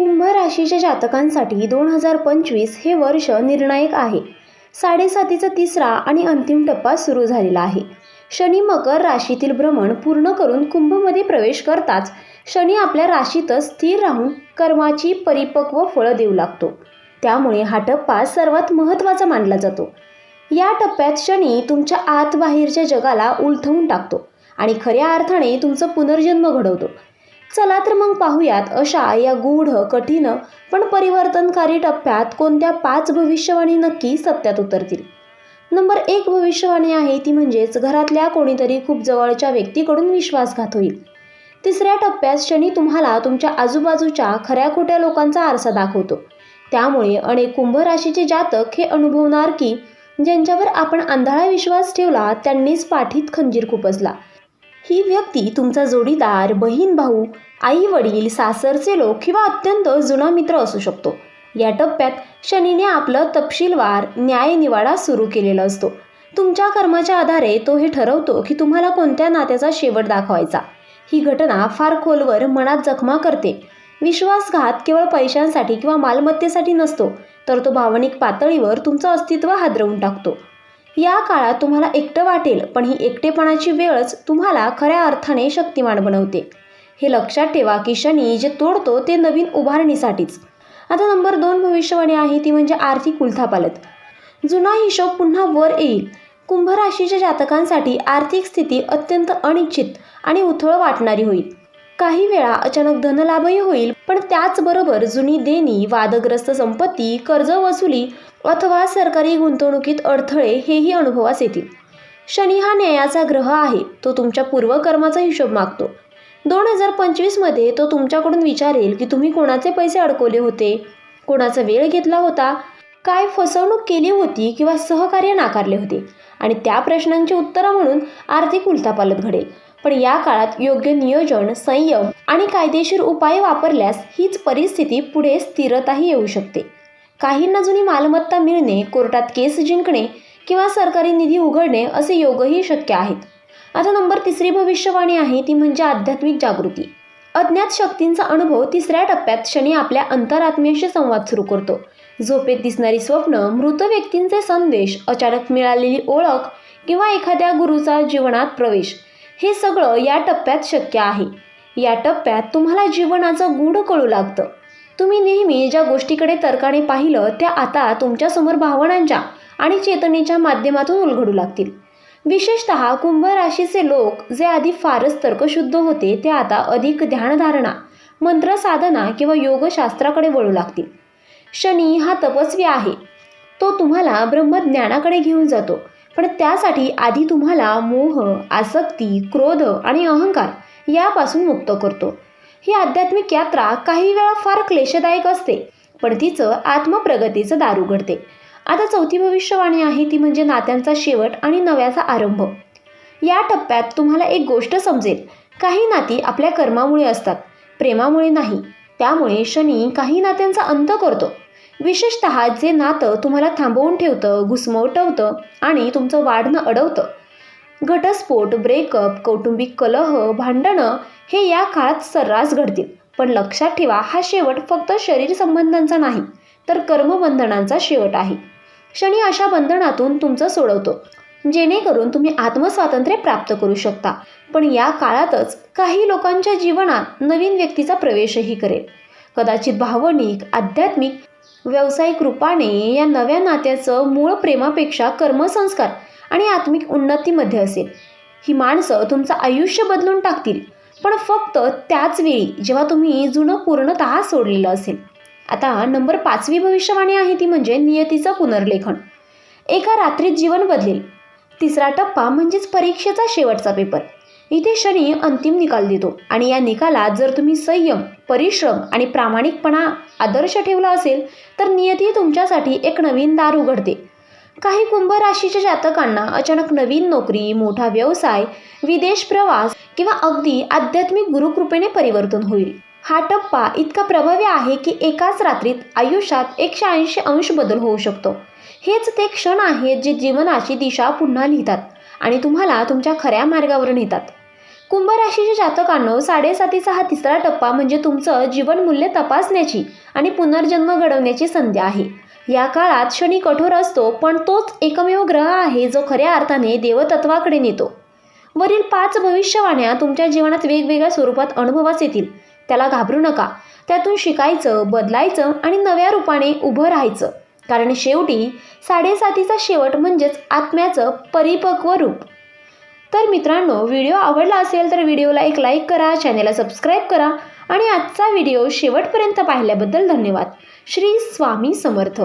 कुंभ राशीच्या जातकांसाठी दोन हजार पंचवीस हे वर्ष निर्णायक आहे. साडेसातीचा तिसरा आणि अंतिम टप्पा सुरू झालेला आहे. शनी मकर राशीतील भ्रमण पूर्ण करून कुंभमध्ये प्रवेश करताच शनी आपल्या राशीतच स्थिर राहून कर्माची परिपक्व फळं देऊ लागतो. त्यामुळे हा टप्पा सर्वात महत्त्वाचा मानला जातो. या टप्प्यात शनी तुमच्या आत बाहेरच्या जगाला उलथवून टाकतो आणि खऱ्या अर्थाने तुमचं पुनर्जन्म घडवतो. चला तर मग पाहूयात अशा या गूढ कठीण पण परिवर्तनकारी टप्प्यात कोणत्या पाच भविष्यवाणी नक्की सत्यात उतरतील? नंबर एक भविष्यवाणी आहे ती म्हणजेच घरातल्या कोणीतरी खूप जवळच्या व्यक्तीकडून विश्वासघात होईल. तिसऱ्या टप्प्यात शनी तुम्हाला तुमच्या आजूबाजूच्या खऱ्या खोट्या लोकांचा आरसा दाखवतो. त्यामुळे अनेक कुंभ राशीचे जातक हे अनुभवणार की ज्यांच्यावर आपण आंधळा विश्वास ठेवला त्यांनीच पाठीत खंजीर खुपसला. ही व्यक्ती तुमचा जोडीदार बहीण भाऊ आई वडील सासरचे लोक किंवा अत्यंत जुना मित्र असू शकतो. या टप्प्यात शनीने आपलं तपशीलवार न्यायनिवाडा सुरू केलेला असतो. तुमच्या कर्माच्या आधारे तो हे ठरवतो की तुम्हाला कोणत्या नात्याचा शेवट दाखवायचा. ही घटना फार खोलवर मनात जखमा करते. विश्वासघात केवळ पैशांसाठी किंवा मालमत्तेसाठी नसतो तर तो भावनिक पातळीवर तुमचं अस्तित्व हादरवून टाकतो. या काळात तुम्हाला एकटं वाटेल पण ही एकटेपणाची वेळच तुम्हाला खऱ्या अर्थाने शक्तिमान बनवते. हे लक्षात ठेवा की शनी जे तोडतो ते नवीन उभारणीसाठीच. आता नंबर दोन भविष्यवाणी आहे ती म्हणजे आर्थिक उलथापालत. जुना हिशोब पुन्हा वर येईल. कुंभ राशीच्या जातकांसाठी आर्थिक स्थिती अत्यंत अनिश्चित आणि उथळ वाटणारी होईल. काही वेळा अचानक धनलाभही होईल पण त्याचबरोबर जुनी देणी वादग्रस्त संपत्ती कर्ज वसुली अथवा सरकारी गुंतवणुकीत अडथळे हेही अनुभवास येतील. शनी हा न्यायाचा ग्रह आहे तो तुमच्या पूर्वकर्माचा हिशोब मागतो. दोन हजार पंचवीसमध्ये तो तुमच्याकडून विचारेल की तुम्ही कोणाचे पैसे अडकवले होते? कोणाचा वेळ घेतला होता? काय फसवणूक केली होती किंवा सहकार्य नाकारले होते? आणि त्या प्रश्नांची उत्तरं म्हणून आर्थिक उलथापालत घडेल. पण या काळात योग्य नियोजन संयम आणि कायदेशीर उपाय वापरल्यास हीच परिस्थिती पुढे स्थिरताही येऊ शकते. काहींना जुनी मालमत्ता मिळणे कोर्टात केस जिंकणे किंवा सरकारी निधी उघडणे असे योगही शक्य आहेत. आता नंबर तिसरी भविष्यवाणी आहे ती म्हणजे आध्यात्मिक जागृती. अज्ञात शक्तींचा अनुभव तिसऱ्या टप्प्यात शनी आपल्या अंतरात्म्याशी संवाद सुरू करतो. झोपेत दिसणारी स्वप्न मृत व्यक्तींचे संदेश अचानक मिळालेली ओळख किंवा एखाद्या गुरुचा जीवनात प्रवेश हे सगळं या टप्प्यात शक्य आहे. या टप्प्यात तुम्हाला जीवनाचं गूढ कळू लागतं. तुम्ही नेहमी ज्या गोष्टीकडे तर्काने पाहिलं त्या आता तुमच्यासमोर भावनांच्या आणि चेतनेच्या माध्यमातून उलगडू लागतील. विशेषत कुंभ राशीचे लोक जे आधी फारच तर्कशुद्ध होते ते आता अधिक ध्यानधारणा मंत्र साधना किंवा योगशास्त्राकडे वळू लागतील. शनी हा तपस्वी आहे. तो तुम्हाला ब्रह्मज्ञानाकडे घेऊन जातो. पण त्यासाठी आधी तुम्हाला मोह आसक्ती क्रोध आणि अहंकार यापासून मुक्त करतो. ही आध्यात्मिक यात्रा काही वेळा फार क्लेशदायक असते पण तिचं आत्मप्रगतीचं दार उघडते आता चौथी भविष्यवाणी आहे ती म्हणजे नात्यांचा शेवट आणि नव्याचा आरंभ. या टप्प्यात तुम्हाला एक गोष्ट समजेल. काही नाती आपल्या कर्मामुळे असतात प्रेमामुळे नाही. त्यामुळे शनी काही नात्यांचा अंत करतो. विशेषत जे नातं तुम्हाला थांबवून ठेवतं घुसमवटवतं आणि तुमचं वाढणं अडवतं. घटस्फोट ब्रेकअप कौटुंबिक कलह भांडणं हे या काळात सर्रास घडतील. पण लक्षात ठेवा हा शेवट फक्त शरीर संबंधांचा नाही तर कर्मबंधनांचा शेवट आहे. शनी अशा बंधनातून तुमचं सोडवतो जेणेकरून तुम्ही आत्मस्वातंत्र्य प्राप्त करू शकता. पण या काळातच काही लोकांच्या जीवनात नवीन व्यक्तीचा प्रवेशही करेल. कदाचित भावनिक आध्यात्मिक व्यावसायिक रूपाने या नव्या नात्याचं मूळ प्रेमापेक्षा कर्मसंस्कार आणि आत्मिक उन्नतीमध्ये असेल. ही माणसं तुमचं आयुष्य बदलून टाकतील पण फक्त त्याच वेळी जेव्हा तुम्ही जुनं पूर्णतः सोडलेलं असेल. आता नंबर पाचवी भविष्यवाणी आहे ती म्हणजे नियतीचं पुनर्लेखन. एका रात्रीत जीवन बदलेल. तिसरा टप्पा म्हणजेच परीक्षेचा शेवटचा पेपर. इथे शनी अंतिम निकाल देतो. आणि या निकालात जर तुम्ही संयम परिश्रम आणि प्रामाणिकपणा आदर्श ठेवला असेल तर नियती तुमच्यासाठी एक नवीन दार उघडते. काही कुंभ राशीच्या जातकांना अचानक नवीन नोकरी मोठा व्यवसाय विदेश प्रवास किंवा अगदी आध्यात्मिक गुरुकृपेने परिवर्तन होईल. हा टप्पा इतका प्रभावी आहे की एकाच रात्रीत आयुष्यात एकशे ऐंशी अंश बदल होऊ शकतो. हेच ते क्षण आहेत जे जीवनाची दिशा पुन्हा लिहितात आणि तुम्हाला तुमच्या खऱ्या मार्गावर नेतात. कुंभ राशीच्या जातकांनो साडेसातीचा हा तिसरा टप्पा म्हणजे तुमचं जीवनमूल्य तपासण्याची आणि पुनर्जन्म घडवण्याची संधी आहे. या काळात शनी कठोर असतो पण तोच एकमेव ग्रह आहे जो खऱ्या अर्थाने देवतत्वाकडे नेतो. वरील पाच भविष्यवाण्या तुमच्या जीवनात वेगवेगळ्या स्वरूपात अनुभवास येतील. त्याला घाबरू नका. त्यातून शिकायचं बदलायचं आणि नव्या रूपाने उभं राहायचं. कारण शेवटी साडेसातीचा शेवट म्हणजेच आत्म्याचं परिपक्व रूप. मित्रांनो व्हिडिओ आवडला असेल तर व्हिडिओला एक लाईक करा चॅनेलला सबस्क्राईब करा आणि आजचा व्हिडिओ शेवटपर्यंत पाहिल्याबद्दल धन्यवाद. श्री स्वामी समर्थ.